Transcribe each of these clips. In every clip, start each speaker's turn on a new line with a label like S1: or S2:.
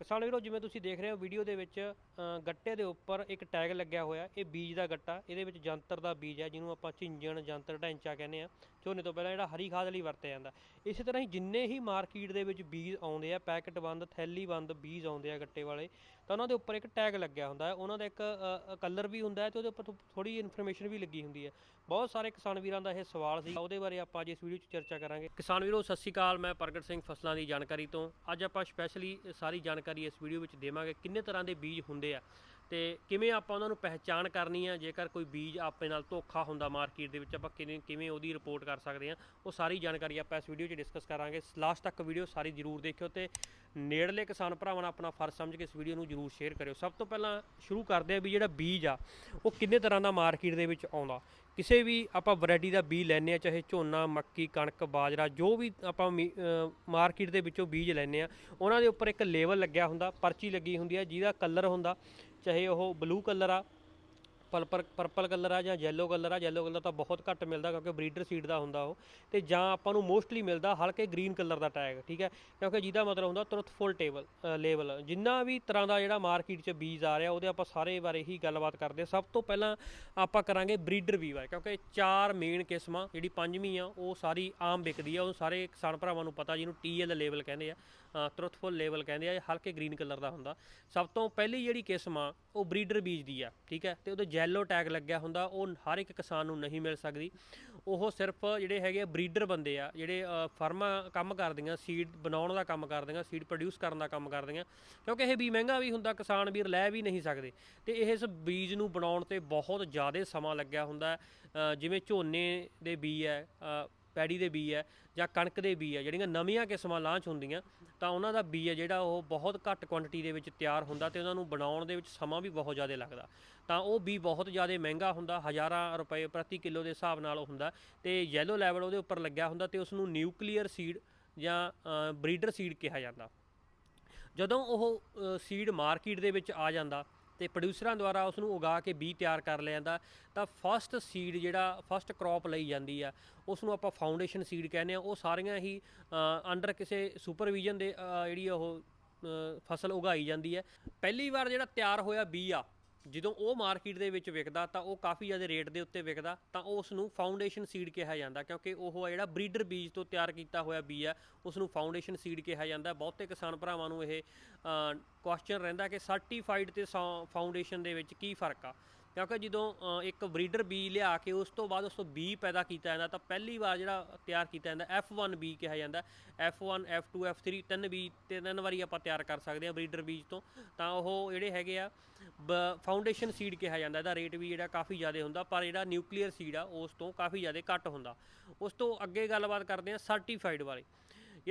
S1: ਕਿਸਾਨ ਵੀਰੋ, ਜਿਵੇਂ ਤੁਸੀਂ ਦੇਖ ਰਹੇ ਹੋ ਵੀਡੀਓ ਦੇ ਵਿੱਚ ਗੱਟੇ ਦੇ ਉੱਪਰ ਇੱਕ ਟੈਗ ਲੱਗਿਆ ਹੋਇਆ, ਇਹ ਬੀਜ ਦਾ ਗੱਟਾ। ਇਹਦੇ ਵਿੱਚ ਜੰਤਰ ਦਾ ਬੀਜ ਹੈ, ਜਿਹਨੂੰ ਆਪਾਂ ਝਿੰਜਣ, ਜੰਤਰ, ਢੈਂਚਾ ਕਹਿੰਦੇ ਆ। ਝੋਨੇ ਤੋਂ ਪਹਿਲਾਂ ਜਿਹੜਾ ਹਰੀ ਖਾਦ ਲਈ ਵਰਤਿਆ ਜਾਂਦਾ। ਇਸੇ ਤਰ੍ਹਾਂ ਹੀ ਜਿੰਨੇ ਹੀ ਮਾਰਕੀਟ ਦੇ ਵਿੱਚ ਬੀਜ ਆਉਂਦੇ ਆ ਪੈਕਟ ਬੰਦ, ਥੈਲੀ ਬੰਦ ਬੀਜ ਆਉਂਦੇ ਆ ਗੱਟੇ ਵਾਲੇ, ਤਾਂ ਉਹਨਾਂ ਦੇ ਉੱਪਰ ਇੱਕ ਟੈਗ ਲੱਗਿਆ ਹੁੰਦਾ ਹੈ। ਉਹਨਾਂ ਦਾ ਇੱਕ ਕਲਰ ਵੀ ਹੁੰਦਾ ਹੈ ਤੇ ਉਹਦੇ ਉੱਪਰ ਥੋੜੀ ਇਨਫੋਰਮੇਸ਼ਨ ਵੀ ਲੱਗੀ ਹੁੰਦੀ ਹੈ। ਬਹੁਤ ਸਾਰੇ ਕਿਸਾਨ ਵੀਰਾਂ ਦਾ ਇਹ ਸਵਾਲ ਸੀ। ਉਹਦੇ ਬਾਰੇ ਆਪਾਂ ਅੱਜ ਇਸ ਵੀਡੀਓ 'ਚ ਚਰਚਾ ਕਰਾਂਗੇ। ਕਿਸਾਨ ਵੀਰੋ, ਸਤਿ ਸ਼੍ਰੀ ਅਕਾਲ। ਮੈਂ ਪ੍ਰਗਟ ਸਿੰਘ ਫਸਲਾਂ ਦੀ ਜਾਣਕਾਰੀ ਤੋਂ। ਅੱਜ ਆਪਾਂ ਸਪੈਸ਼ਲੀ ਸਾਰੀ ਜਾਣਕਾਰੀ ਇਸ ਵੀਡੀਓ ਵਿੱਚ ਦੇਵਾਂਗੇ। ਕਿੰਨੇ ਤਰ੍ਹਾਂ ਦੇ ਬੀਜ ਹੁੰਦੇ ਆ? ਤੇ ਕਿਵੇਂ ਆਪਾਂ ਉਹਨਾਂ ਨੂੰ ਪਹਿਚਾਣ ਕਰਨੀ ਆ? ਜੇਕਰ ਕੋਈ ਬੀਜ ਆਪਣੇ ਨਾਲ ਧੋਖਾ ਹੁੰਦਾ ਮਾਰਕੀਟ ਦੇ ਵਿੱਚ, ਆਪਾਂ ਕਿਵੇਂ ਕਿਵੇਂ ਉਹਦੀ ਰਿਪੋਰਟ ਕਰ ਸਕਦੇ ਆ? ਉਹ ਸਾਰੀ ਜਾਣਕਾਰੀ ਆਪਾਂ ਇਸ ਵੀਡੀਓ 'ਚ ਡਿਸਕਸ ਕਰਾਂਗੇ। ਲਾਸਟ ਤੱਕ ਵੀਡੀਓ ਸਾਰੀ ਜ਼ਰੂਰ ਦੇਖਿਓ ਤੇ ਨੇੜਲੇ ਕਿਸਾਨ ਭਰਾਵਾਂ ਨਾਲ ਆਪਣਾ ਫਰਜ਼ ਸਮਝ ਕੇ ਇਸ ਵੀਡੀਓ ਨੂੰ ਜ਼ਰੂਰ ਸ਼ੇਅਰ ਕਰਿਓ। ਸਭ ਤੋਂ ਪਹਿਲਾਂ ਸ਼ੁਰੂ ਕਰਦੇ ਆ ਵੀ ਜਿਹੜਾ ਬੀਜ ਆ, ਉਹ ਕਿੰਨੇ ਤਰ੍ਹਾਂ ਦਾ ਮਾਰਕੀਟ ਦੇ ਵਿੱਚ ਆਉਂਦਾ? ਕਿਸੇ ਵੀ ਆਪਾਂ ਵੈਰਾਈਟੀ ਦਾ ਬੀਜ ਲੈਨੇ ਆ, ਚਾਹੇ ਝੋਨਾ, ਮੱਕੀ, ਕਣਕ, ਬਾਜਰਾ, ਜੋ ਵੀ ਆਪਾਂ ਮਾਰਕੀਟ ਦੇ ਵਿੱਚੋਂ ਬੀਜ ਲੈਨੇ ਆ, ਉਹਨਾਂ ਦੇ ਉੱਪਰ ਇੱਕ ਲੇਬਲ ਲੱਗਿਆ ਹੁੰਦਾ, ਪਰਚੀ ਲੱਗੀ ਹੁੰਦੀ ਆ, ਜਿਹਦਾ ਕਲਰ ਹੁੰਦਾ। ਚਾਹੇ ਉਹ ਬਲੂ ਕਲਰ ਆ ਪਰਪਲ ਪਰਪਲ ਕਲਰ ਆ ਜਾਂ ਯੈਲੋ ਕਲਰ ਆ ਯੈਲੋ ਕਲਰ ਤਾਂ ਬਹੁਤ ਘੱਟ ਮਿਲਦਾ ਕਿਉਂਕਿ ਬਰੀਡਰ ਸੀਡ ਦਾ ਹੁੰਦਾ ਉਹ। ਤੇ ਜਾਂ ਆਪਾਂ ਨੂੰ ਮੋਸਟਲੀ ਮਿਲਦਾ ਹਲਕੇ ਗ੍ਰੀਨ ਕਲਰ ਦਾ ਟੈਗ ਠੀਕ ਹੈ? ਕਿਉਂਕਿ ਜਿਹਦਾ ਮਤਲਬ ਹੁੰਦਾ ਟਰੁੱਥਫੁਲ ਟੇਬਲ ਲੇਬਲ ਜਿੰਨਾ ਵੀ ਤਰ੍ਹਾਂ ਦਾ ਜਿਹੜਾ ਮਾਰਕੀਟ 'ਚ ਬੀਜ ਆ ਰਿਹਾ, ਉਹਦੇ ਆਪਾਂ ਸਾਰੇ ਬਾਰੇ ਹੀ ਗੱਲਬਾਤ ਕਰਦੇ ਹਾਂ। ਸਭ ਤੋਂ ਪਹਿਲਾਂ ਆਪਾਂ ਕਰਾਂਗੇ ਬਰੀਡਰ ਵੀ ਬਾਰੇ ਕਿਉਂਕਿ ਚਾਰ ਮੇਨ ਕਿਸਮਾਂ, ਜਿਹੜੀ ਪੰਜਵੀਂ ਆ, ਉਹ ਸਾਰੀ ਆਮ ਵਿਕਦੀ ਆ ਉਹ ਸਾਰੇ ਕਿਸਾਨ ਭਰਾਵਾਂ ਨੂੰ ਪਤਾ, ਜਿਹਨੂੰ ਟੀਐਲ ਲੇਬਲ ਕਹਿੰਦੇ ਆ। ਟਰੁੱਥਫੁਲ ਲੇਬਲ ਕਹਿੰਦੇ ਆ ਇਹ ਹਲਕੇ ਗ੍ਰੀਨ ਕਲਰ ਦਾ ਹੁੰਦਾ। ਸਭ ਤੋਂ ਪਹਿਲੀ ਜਿਹੜੀ ਕਿਸਮ ਆ ਉਹ ਬਰੀਡਰ ਬੀਜ ਦੀ ਆ ਠੀਕ ਹੈ? ਤੇ ਉਹਦੇ ਜੈਲੋ ਟੈਗ ਲੱਗਿਆ ਹੁੰਦਾ ਉਹ ਹਰ ਇੱਕ ਕਿਸਾਨ ਨੂੰ ਨਹੀਂ ਮਿਲ ਸਕਦੀ। ਉਹ ਸਿਰਫ ਜਿਹੜੇ ਹੈਗੇ ਬਰੀਡਰ ਬੰਦੇ ਆ ਜਿਹੜੇ ਅ, ਫਰਮਾਂ ਕੰਮ ਕਰਦੀਆਂ ਸੀਡ ਬਣਾਉਣ ਦਾ ਕੰਮ ਕਰਦੀਆਂ ਸੀਡ ਪ੍ਰੋਡਿਊਸ ਕਰਨ ਦਾ ਕੰਮ ਕਰਦੀਆਂ। ਕਿਉਂਕਿ ਇਹ ਵੀ ਮਹਿੰਗਾ ਵੀ ਹੁੰਦਾ ਕਿਸਾਨ ਵੀਰ ਲੈ ਵੀ ਨਹੀਂ ਸਕਦੇ। ਤੇ ਇਸ ਬੀਜ ਨੂੰ ਬਣਾਉਣ ਤੇ ਬਹੁਤ ਜ਼ਿਆਦਾ ਸਮਾਂ ਲੱਗਿਆ ਹੁੰਦਾ। ਜਿਵੇਂ ਝੋਨੇ ਦੇ ਬੀਜ ਹੈ ਪੈੜੀ ਦੇ ਬੀ ਹੈ ਜਾਂ ਕਣਕ ਦੇ ਬੀ ਹੈ, ਜਿਹੜੀਆਂ ਨਵੀਆਂ ਕਿਸਮਾਂ ਲਾਂਚ ਹੁੰਦੀਆਂ, ਤਾਂ ਉਹਨਾਂ ਦਾ ਬੀ ਹੈ ਜਿਹੜਾ ਉਹ ਬਹੁਤ ਘੱਟ ਕੁਆਂਟੀਟੀ ਦੇ ਵਿੱਚ ਤਿਆਰ ਹੁੰਦਾ ਤੇ ਉਹਨਾਂ ਨੂੰ ਬਣਾਉਣ ਦੇ ਵਿੱਚ ਸਮਾਂ ਵੀ ਬਹੁਤ ਜ਼ਿਆਦਾ ਲੱਗਦਾ। ਤਾਂ ਉਹ ਬੀ ਬਹੁਤ ਜ਼ਿਆਦਾ ਮਹਿੰਗਾ ਹੁੰਦਾ, ਹਜ਼ਾਰਾਂ ਰੁਪਏ ਪ੍ਰਤੀ ਕਿਲੋ ਦੇ ਹਿਸਾਬ ਨਾਲ ਉਹ ਹੁੰਦਾ ਤੇ ਯੈਲੋ ਲੈਵਲ ਉਹਦੇ ਉੱਪਰ ਲੱਗਿਆ ਹੁੰਦਾ ਤੇ ਉਸ ਨੂੰ ਨਿਊਕਲੀਅਰ ਸੀਡ ਜਾਂ ਬਰੀਡਰ ਸੀਡ ਕਿਹਾ ਜਾਂਦਾ। ਜਦੋਂ ਉਹ ਸੀਡ ਮਾਰਕੀਟ ਦੇ ਵਿੱਚ ਆ ਜਾਂਦਾ ਤੇ ਪ੍ਰੋਡਿਊਸਰਾਂ ਦੁਆਰਾ ਉਸ ਨੂੰ ਉਗਾ ਕੇ ਬੀ ਤਿਆਰ ਕਰ ਲਿਆ ਜਾਂਦਾ ਤਾਂ ਫਸਟ ਸੀਡ ਜਿਹੜਾ ਫਸਟ ਕ੍ਰੌਪ ਲਈ ਜਾਂਦੀ ਆ ਉਸ ਨੂੰ ਆਪਾਂ ਫਾਊਂਡੇਸ਼ਨ ਸੀਡ ਕਹਿੰਦੇ ਆ ਉਹ ਸਾਰੀਆਂ ਹੀ ਅੰਡਰ ਕਿਸੇ ਸੁਪਰਵਿਜ਼ਨ ਦੇ ਅ, ਜਿਹੜੀ ਉਹ ਫਸਲ ਉਗਾਈ ਜਾਂਦੀ ਹੈ ਪਹਿਲੀ ਵਾਰ ਜਿਹੜਾ ਤਿਆਰ ਹੋਇਆ ਬੀ ਆ ਜਦੋਂ ਉਹ ਮਾਰਕੀਟ ਦੇ ਵਿੱਚ ਵਿਕਦਾ ਤਾਂ ਉਹ ਕਾਫੀ ਜ਼ਿਆਦਾ ਰੇਟ ਦੇ ਉੱਤੇ ਵਿਕਦਾ, ਤਾਂ ਉਸ ਨੂੰ ਫਾਊਂਡੇਸ਼ਨ ਸੀਡ ਕਿਹਾ ਜਾਂਦਾ ਕਿਉਂਕਿ ਉਹ ਆ ਜਿਹੜਾ ਬਰੀਡਰ ਬੀਜ ਤੋਂ ਤਿਆਰ ਕੀਤਾ ਹੋਇਆ ਬੀਜ ਆ ਉਸ ਨੂੰ ਫਾਊਂਡੇਸ਼ਨ ਸੀਡ ਕਿਹਾ ਜਾਂਦਾ। ਬਹੁਤੇ ਕਿਸਾਨ ਭਰਾਵਾਂ ਨੂੰ ਇਹ ਕੁਐਸਚਨ ਰਹਿੰਦਾ ਕਿ ਸਰਟੀਫਾਈਡ ਤੇ ਫਾਊਂਡੇਸ਼ਨ ਦੇ ਵਿੱਚ ਕੀ ਫ਼ਰਕ ਆ? ਕਿਉਂਕਿ ਜਦੋਂ ਇੱਕ ਬਰੀਡਰ ਬੀ ਲਿਆ ਕੇ ਉਸ ਤੋਂ ਬਾਅਦ ਉਸ ਤੋਂ ਬੀ ਪੈਦਾ ਕੀਤਾ ਜਾਂਦਾ, ਤਾਂ ਪਹਿਲੀ ਵਾਰ ਜਿਹੜਾ ਤਿਆਰ ਕੀਤਾ ਜਾਂਦਾ F1 ਬੀ ਕਿਹਾ ਜਾਂਦਾ। F1 F2 F3 ਤਿੰਨ ਬੀ ਤੇ ਤਿੰਨ ਵਾਰੀ ਆਪਾਂ ਤਿਆਰ ਕਰ ਸਕਦੇ ਹਾਂ ਬਰੀਡਰ ਬੀਜ ਤੋਂ। ਤਾਂ ਉਹ ਜਿਹੜੇ ਹੈਗੇ ਆ ਫਾਊਂਡੇਸ਼ਨ ਸੀਡ ਕਿਹਾ ਜਾਂਦਾ, ਇਹਦਾ ਰੇਟ ਵੀ ਜਿਹੜਾ ਕਾਫੀ ਜ਼ਿਆਦਾ ਹੁੰਦਾ, ਪਰ ਜਿਹੜਾ ਨਿਊਕਲੀਅਰ ਸੀਡ ਆ, ਉਸ ਤੋਂ ਕਾਫੀ ਜ਼ਿਆਦਾ ਘੱਟ ਹੁੰਦਾ। ਉਸ ਤੋਂ ਅੱਗੇ ਗੱਲਬਾਤ ਕਰਦੇ ਹਾਂ ਸਰਟੀਫਾਈਡ ਬਾਰੇ।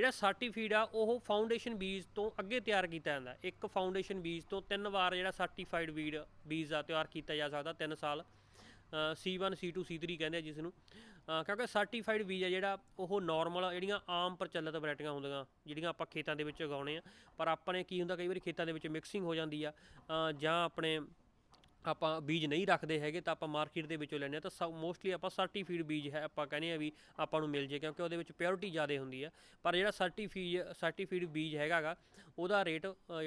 S1: ਜਿਹੜਾ ਸਰਟੀਫਾਈਡ ਆ, ਉਹ ਫਾਊਂਡੇਸ਼ਨ ਬੀਜ ਤੋਂ ਅੱਗੇ ਤਿਆਰ ਕੀਤਾ ਜਾਂਦਾ। ਇੱਕ ਫਾਊਂਡੇਸ਼ਨ ਬੀਜ ਤੋਂ ਤਿੰਨ ਵਾਰ ਜਿਹੜਾ ਸਰਟੀਫਾਈਡ ਬੀਜ ਬੀਜ ਆ ਤਿਆਰ ਕੀਤਾ ਜਾ ਸਕਦਾ 3 ਸਾਲ। C1 C2 C3 ਕਹਿੰਦੇ ਆ ਜਿਸ ਨੂੰ ਕਿਉਂਕਿ ਸਰਟੀਫਾਈਡ ਬੀਜ ਆ ਜਿਹੜਾ, ਉਹ ਨਾਰਮਲ ਜਿਹੜੀਆਂ ਆਮ ਪ੍ਰਚਲਿਤ ਵੈਰਾਈਟੀਆਂ ਹੁੰਦੀਆਂ, ਜਿਹੜੀਆਂ ਆਪਾਂ ਖੇਤਾਂ ਦੇ ਵਿੱਚ ਉਗਾਉਣੇ ਆ। ਪਰ ਆਪਣੇ ਕੀ ਹੁੰਦਾ, ਕਈ ਵਾਰੀ ਖੇਤਾਂ ਦੇ ਵਿੱਚ ਮਿਕਸਿੰਗ ਹੋ ਜਾਂਦੀ ਆ। ਜਾਂ ਆਪਣੇ ਆਪਾਂ ਬੀਜ ਨਹੀਂ ਰੱਖਦੇ ਹੈਗੇ ਤਾਂ ਆਪਾਂ ਮਾਰਕੀਟ ਦੇ ਵਿੱਚੋਂ ਲੈਂਦੇ ਆ ਤਾਂ ਸਭ ਮੋਸਟਲੀ ਆਪਾਂ ਸਰਟੀਫਾਈਡ ਬੀਜ ਹੈ, ਆਪਾਂ ਕਹਿੰਦੇ ਆ ਵੀ ਆਪਾਂ ਨੂੰ ਮਿਲ ਜੇ ਕਿਉਂਕਿ ਉਹਦੇ ਵਿੱਚ ਪਿਓਰਿਟੀ ਜ਼ਿਆਦਾ ਹੁੰਦੀ ਆ। ਪਰ ਜਿਹੜਾ ਸਰਟੀਫਾਈਡ ਸਰਟੀਫਾਈਡ ਬੀਜ ਹੈਗਾਗਾ, ਉਹਦਾ ਰੇਟ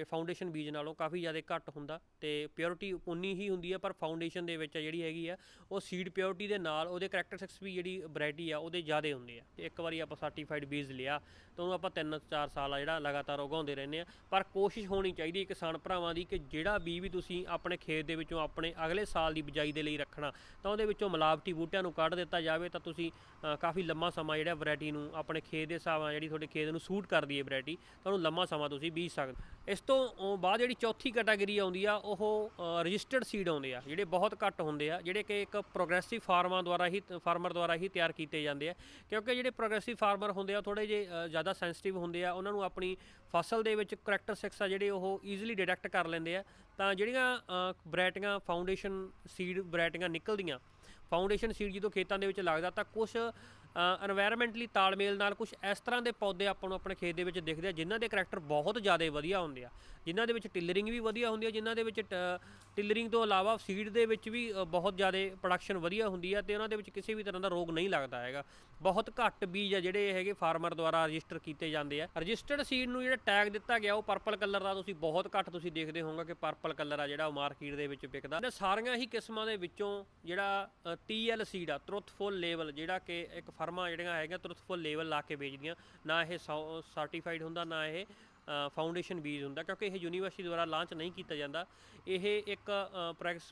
S1: ਫਾਊਂਡੇਸ਼ਨ ਬੀਜ ਨਾਲੋਂ ਕਾਫੀ ਜ਼ਿਆਦਾ ਘੱਟ ਹੁੰਦਾ ਤੇ ਪਿਓਰਿਟੀ ਉਨੀ ਹੀ ਹੁੰਦੀ ਆ, ਪਰ ਫਾਊਂਡੇਸ਼ਨ ਦੇ ਵਿੱਚ ਜਿਹੜੀ ਹੈਗੀ ਆ, ਉਹ ਸੀਡ ਪਿਓਰਿਟੀ ਦੇ ਨਾਲ ਉਹਦੇ ਕਰੈਕਟਰਿਸਟਿਕਸ ਵੀ ਜਿਹੜੀ ਵੈਰਾਈਟੀ ਆ, ਉਹਦੇ ਜ਼ਿਆਦਾ ਹੁੰਦੇ ਆ। ਇੱਕ ਵਾਰੀ ਆਪਾਂ ਸਰਟੀਫਾਈਡ ਬੀਜ ਲਿਆ, ਤਾਂ ਉਹਨੂੰ ਆਪਾਂ 3-4 ਸਾਲ ਆ ਜਿਹੜਾ ਲਗਾਤਾਰ ਉਗਾਉਂਦੇ ਰਹਿੰਦੇ ਆ। ਪਰ ਕੋਸ਼ਿਸ਼ ਹੋਣੀ ਚਾਹੀਦੀ ਹੈ ਕਿਸਾਨ ਭਰਾਵਾਂ ਦੀ ਕਿ ਜਿਹੜਾ ਬੀਜ ਵੀ ਤੁਸੀਂ ਆਪਣੇ ਖੇਤ ਦੇ ਵਿੱਚੋਂ ਆਪਣੇ ਅਗਲੇ ਸਾਲ ਦੀ ਬਿਜਾਈ ਦੇ ਲਈ ਰੱਖਣਾ। ਤਾਂ ਉਹਦੇ ਵਿੱਚੋਂ ਮਿਲਾਵਟੀ ਬੂਟਿਆਂ ਨੂੰ ਕੱਢ ਦਿੱਤਾ ਜਾਵੇ ਤਾਂ ਤੁਸੀਂ ਕਾਫੀ ਲੰਮਾ ਸਮਾਂ ਜਿਹੜਾ ਵੈਰਾਈਟੀ ਨੂੰ ਆਪਣੇ ਖੇਤ ਦੇ ਹਿਸਾਬ ਨਾਲ ਜਿਹੜੀ ਤੁਹਾਡੇ ਖੇਤ ਨੂੰ ਸੂਟ ਕਰਦੀ ਹੈ ਵੈਰਾਈਟੀ, ਤਾਂ ਉਹਨੂੰ ਲੰਮਾ ਸਮਾਂ ਤੁਸੀਂ ਬੀਜ ਸਕਦੇ ਇਸ ਤੋਂ ਬਾਅਦ ਜਿਹੜੀ ਚੌਥੀ ਕੈਟਾਗਰੀ ਆਉਂਦੀ ਆ, ਉਹ ਰਜਿਸਟਰਡ ਸੀਡ ਆਉਂਦੇ ਆ, ਜਿਹੜੇ ਬਹੁਤ ਘੱਟ ਹੁੰਦੇ ਆ, ਜਿਹੜੇ ਕਿ ਇੱਕ ਪ੍ਰੋਗਰੈਸਿਵ ਫਾਰਮਾਂ ਦੁਆਰਾ ਹੀ ਫਾਰਮਰ ਦੁਆਰਾ ਹੀ ਤਿਆਰ ਕੀਤੇ ਜਾਂਦੇ ਆ। ਕਿਉਂਕਿ ਜਿਹੜੇ ਪ੍ਰੋਗਰੈਸਿਵ ਫਾਰਮਰ ਹੁੰਦੇ ਆ ਥੋੜੇ ਜੇ ਜ਼ਿਆਦਾ ਸੈਂਸਿਟਿਵ ਹੁੰਦੇ ਆ, ਉਹਨਾਂ ਨੂੰ ਆਪਣੀ ਫਸਲ ਦੇ ਵਿੱਚ ਕਰੈਕਟਰਿਸਟਿਕਸ ਆ ਜਿਹੜੇ ਉਹ ਈਜ਼ੀਲੀ ਡਿਟੈਕਟ ਕਰ ਲੈਂਦੇ ਆ। ਤਾਂ ਜਿਹੜੀਆਂ ਵੈਰਾਈਟੀਆਂ ਫਾਊਂਡੇਸ਼ਨ ਸੀਡ ਵੈਰਾਈਟੀਆਂ ਨਿਕਲਦੀਆਂ ਫਾਊਂਡੇਸ਼ਨ ਸੀਡ ਜਦੋਂ ਖੇਤਾਂ ਦੇ ਵਿੱਚ ਲੱਗਦਾ ਤਾਂ ਕੁਝ এনवायरमेंटਲੀ ਤਾਲਮੇਲ ਨਾਲ ਕੁਝ ਇਸ ਤਰ੍ਹਾਂ ਦੇ ਪੌਦੇ ਆਪਾਂ ਨੂੰ ਆਪਣੇ ਖੇਤ ਦੇ ਵਿੱਚ ਦਿਖਦੇ ਆ, ਜਿਨ੍ਹਾਂ ਦੇ ਕੈਰੈਕਟਰ ਬਹੁਤ ਜ਼ਿਆਦਾ ਵਧੀਆ ਹੁੰਦੇ ਆ। ਜਿਨ੍ਹਾਂ ਦੇ ਵਿੱਚ ਟਿਲਰਿੰਗ ਵੀ ਵਧੀਆ ਹੁੰਦੀ ਆ, ਜਿਨ੍ਹਾਂ ਦੇ ਵਿੱਚ ਟਿਲਰਿੰਗ ਤੋਂ ਇਲਾਵਾ ਸੀਡ ਦੇ ਵਿੱਚ ਵੀ ਬਹੁਤ ਜ਼ਿਆਦਾ ਪ੍ਰੋਡਕਸ਼ਨ ਵਧੀਆ ਹੁੰਦੀ ਆ ਤੇ ਉਹਨਾਂ ਦੇ ਵਿੱਚ ਕਿਸੇ ਵੀ ਤਰ੍ਹਾਂ ਦਾ ਰੋਗ ਨਹੀਂ ਲੱਗਦਾ ਹੈਗਾ। ਬਹੁਤ ਘੱਟ ਬੀਜ ਆ ਜਿਹੜੇ ਇਹ ਹੈਗੇ ਫਾਰਮਰ ਦੁਆਰਾ ਰਜਿਸਟਰ ਕੀਤੇ ਜਾਂਦੇ ਆ। ਰਜਿਸਟਰਡ ਸੀਡ ਨੂੰ ਜਿਹੜਾ ਟੈਗ ਦਿੱਤਾ ਗਿਆ, ਉਹ ਪਰਪਲ ਕਲਰ ਦਾ ਤੁਸੀਂ ਬਹੁਤ ਘੱਟ ਤੁਸੀਂ ਦੇਖਦੇ ਹੋਵੋਗੇ ਕਿ ਪਰਪਲ ਕਲਰ ਆ ਜਿਹੜਾ ਉਹ ਮਾਰਕੀਟ ਦੇ ਵਿੱਚ ਵਿਕਦਾ। ਇਹਨਾਂ ਸਾਰੀਆਂ ਹੀ ਕਿਸਮਾਂ ਦੇ ਵਿੱਚੋਂ ਜਿਹੜਾ TL ਸੀਡ ਆ ਟਰੁਥਫੁਲ ਲੇਵਲ ਜਿਹੜਾ ਕਿ ਇੱਕ ਫਰਮਾਂ ਜਿਹੜੀਆਂ ਹੈਗੀਆਂ ਟਰੁਥਫੁਲ ਲੇਵਲ ਲਾ ਕੇ ਵੇਚਦੀਆਂ। ਨਾ ਇਹ ਸਰਟੀਫਾਈਡ ਹੁੰਦਾ, ਨਾ ਇਹ ਫਾਊਂਡੇਸ਼ਨ ਬੀਜ ਹੁੰਦਾ, ਕਿਉਂਕਿ ਇਹ ਯੂਨੀਵਰਸਿਟੀ ਦੁਆਰਾ ਲਾਂਚ ਨਹੀਂ ਕੀਤਾ ਜਾਂਦਾ। ਇਹ ਇੱਕ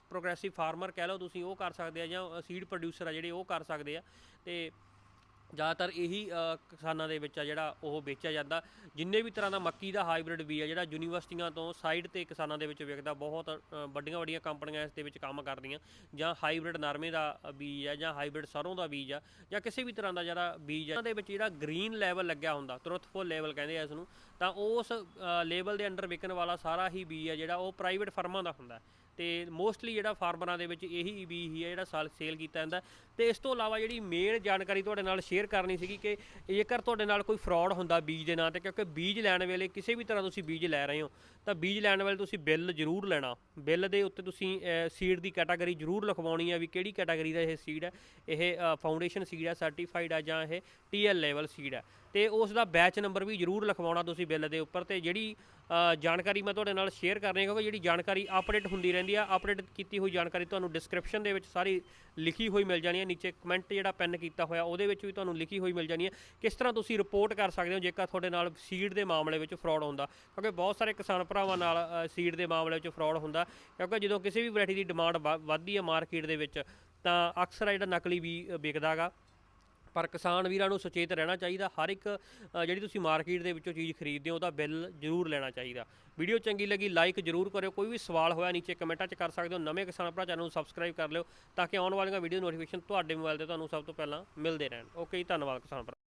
S1: ਪ੍ਰੋਗਰੈਸਿਵ ਫਾਰਮਰ ਕਹਿ ਲਓ ਤੁਸੀਂ, ਉਹ ਕਰ ਸਕਦੇ ਆ ਜਾਂ ਸੀਡ ਪ੍ਰੋਡਿਊਸਰ ਆ ਜਿਹੜੇ ਉਹ ਕਰ ਸਕਦੇ ਆ। ਤੇ ਜ਼ਿਆਦਾਤਰ ਇਹੀ ਕਿਸਾਨਾਂ ਦੇ ਵਿੱਚ ਆ ਜਿਹੜਾ ਉਹ ਵੇਚਿਆ ਜਾਂਦਾ। ਜਿੰਨੇ ਵੀ ਤਰ੍ਹਾਂ ਦਾ ਮੱਕੀ ਦਾ ਹਾਈਬ੍ਰਿਡ ਬੀਜ ਆ ਜਿਹੜਾ ਯੂਨੀਵਰਸਿਟੀਆਂ ਤੋਂ ਸਾਈਡ ਤੇ ਕਿਸਾਨਾਂ ਦੇ ਵਿੱਚ ਵਿਕਦਾ, ਬਹੁਤ ਵੱਡੀਆਂ ਵੱਡੀਆਂ ਕੰਪਨੀਆਂ ਇਸ ਦੇ ਵਿੱਚ ਕੰਮ ਕਰਦੀਆਂ। ਜਾਂ ਹਾਈਬ੍ਰਿਡ ਨਰਮੇ ਦਾ ਬੀਜ ਆ ਜਾਂ ਹਾਈਬ੍ਰਿਡ ਸਰੋਂ ਦਾ ਬੀਜ ਆ ਜਾਂ ਕਿਸੇ ਵੀ ਤਰ੍ਹਾਂ ਦਾ ਜਿਹੜਾ ਬੀਜ ਆ ਇਹਨਾਂ ਦੇ ਵਿੱਚ ਜਿਹੜਾ ਗ੍ਰੀਨ ਲੈਵਲ ਲੱਗਿਆ ਹੁੰਦਾ ਟਰੁਥਫੁਲ ਲੈਵਲ ਕਹਿੰਦੇ ਆ ਇਸ ਨੂੰ, ਤਾਂ ਉਸ ਲੈਵਲ ਦੇ ਅੰਡਰ ਵਿਕਣ ਵਾਲਾ ਸਾਰਾ ਹੀ ਬੀਜ ਆ ਜਿਹੜਾ ਉਹ ਪ੍ਰਾਈਵੇਟ ਫਰਮਾਂ ਦਾ ਹੁੰਦਾ। ਤੇ ਮੋਸਟਲੀ ਜਿਹੜਾ ਫਾਰਮਰਾਂ ਦੇ ਵਿੱਚ ਇਹੀ ਬੀ ਹੀ ਹੈ ਜਿਹੜਾ ਸਾਲ ਸੇਲ ਕੀਤਾ ਜਾਂਦਾ। ਤੇ ਇਸ ਤੋਂ ਇਲਾਵਾ ਜਿਹੜੀ ਮੇਨ ਜਾਣਕਾਰੀ ਤੁਹਾਡੇ ਨਾਲ ਸ਼ੇਅਰ ਕਰਨੀ ਸੀਗੀ ਕਿ ਜੇਕਰ ਤੁਹਾਡੇ ਨਾਲ ਕੋਈ ਫਰਾਡ ਹੁੰਦਾ ਬੀਜ ਦੇ ਨਾਂ ਤੇ, ਕਿਉਂਕਿ ਬੀਜ ਲੈਣ ਵੇਲੇ ਕਿਸੇ ਵੀ ਤਰ੍ਹਾਂ ਤੁਸੀਂ ਬੀਜ ਲੈ ਰਹੇ ਹੋ, ਤਾਂ ਬੀਜ ਲੈਣ ਵੇਲੇ ਤੁਸੀਂ ਬਿੱਲ ਜ਼ਰੂਰ ਲੈਣਾ। ਬਿੱਲ ਦੇ ਉੱਤੇ ਤੁਸੀਂ ਸੀਡ ਦੀ ਕੈਟਾਗਰੀ ਜ਼ਰੂਰ ਲਿਖਵਾਉਣੀ ਹੈ ਵੀ ਕਿਹੜੀ ਕੈਟਾਗਰੀ ਦਾ ਇਹ ਸੀਡ ਹੈ। ਇਹ ਫਾਊਂਡੇਸ਼ਨ ਸੀਡ ਹੈ ਸਰਟੀਫਾਈਡ ਹੈ ਜਾਂ ਇਹ ਟੀਐਲ ਲੈਵਲ ਸੀਡ ਹੈ। ਤੇ ਉਸ ਦਾ ਬੈਚ ਨੰਬਰ ਵੀ ਜ਼ਰੂਰ ਲਿਖਵਾਉਣਾ ਤੁਸੀਂ ਬਿੱਲ ਦੇ ਉੱਪਰ। ਤੇ ਜਿਹੜੀ ਜਾਣਕਾਰੀ ਮੈਂ ਤੁਹਾਡੇ ਨਾਲ ਸ਼ੇਅਰ ਕਰ ਹਾਂ ਕਿਉਂਕਿ ਜਿਹੜੀ ਜਾਣਕਾਰੀ ਅਪਡੇਟ ਹੁੰਦੀ ਰਹਿੰਦੀ ਆ ਅਪਡੇਟ ਕੀਤੀ ਹੋਈ ਜਾਣਕਾਰੀ ਤੁਹਾਨੂੰ ਡਿਸਕ੍ਰਿਪਸ਼ਨ ਦੇ ਵਿੱਚ ਸਾਰੀ ਲਿਖੀ ਹੋਈ ਮਿਲ ਜਾਣੀ ਹੈ ਨੀਚੇ ਕਮੈਂਟ ਜਿਹੜਾ ਪੈਨ ਕੀਤਾ ਹੋਇਆ ਉਹਦੇ ਵਿੱਚ ਵੀ ਤੁਹਾਨੂੰ ਲਿਖੀ ਹੋਈ ਮਿਲ ਜਾਣੀ ਹੈ ਕਿਸ ਤਰ੍ਹਾਂ ਤੁਸੀਂ ਰਿਪੋਰਟ ਕਰ ਸਕਦੇ ਹੋ ਜੇਕਰ ਤੁਹਾਡੇ ਨਾਲ ਸੀਡ ਦੇ ਮਾਮਲੇ ਵਿੱਚ ਫਰਾਡ ਹੁੰਦਾ? ਕਿਉਂਕਿ ਬਹੁਤ ਸਾਰੇ ਕਿਸਾਨ ਭਰਾਵਾਂ ਨਾਲ ਸੀਡ ਦੇ ਮਾਮਲੇ ਵਿੱਚ ਫਰਾਡ ਹੁੰਦਾ ਕਿਉਂਕਿ ਜਦੋਂ ਕਿਸੇ ਵੀ ਵੈਰਾਈਟੀ ਦੀ ਡਿਮਾਂਡ ਵੱਧਦੀ ਹੈ ਮਾਰਕੀਟ ਦੇ ਵਿੱਚ ਤਾਂ ਅਕਸਰ ਆ ਜਿਹੜਾ ਨਕਲੀ ਵੀ ਅ, ਵਿਕਦਾ ਗਾ ਪਰ ਕਿਸਾਨ ਵੀਰਾਂ ਨੂੰ ਸੁਚੇਤ ਰਹਿਣਾ ਚਾਹੀਦਾ। ਹਰ ਇੱਕ ਜਿਹੜੀ ਤੁਸੀਂ ਮਾਰਕੀਟ ਦੇ ਵਿੱਚੋਂ ਚੀਜ਼ ਖਰੀਦਦੇ ਹੋ, ਉਹਦਾ ਬਿੱਲ ਜ਼ਰੂਰ ਲੈਣਾ ਚਾਹੀਦਾ। ਵੀਡੀਓ ਚੰਗੀ ਲੱਗੀ, ਲਾਈਕ ਜ਼ਰੂਰ ਕਰਿਓ। ਕੋਈ ਵੀ ਸਵਾਲ ਹੋਇਆ ਨੀਚੇ ਕਮੈਂਟਾਂ 'ਚ ਕਰ ਸਕਦੇ ਹੋ। ਨਵੇਂ ਕਿਸਾਨ ਭਰਾ ਚੈਨਲ ਨੂੰ ਸਬਸਕ੍ਰਾਈਬ ਕਰ ਲਿਓ ਤਾਂ ਕਿ ਆਉਣ ਵਾਲੀਆਂ ਵੀਡੀਓ ਨੋਟੀਫਿਕੇਸ਼ਨ ਤੁਹਾਡੇ ਮੋਬਾਈਲ ਤੇ ਤੁਹਾਨੂੰ ਸਭ ਤੋਂ ਪਹਿਲਾਂ ਮਿਲਦੇ ਰਹਿਣ। ਓਕੇ ਜੀ, ਧੰਨਵਾਦ ਕਿਸਾਨ ਭਰਾ।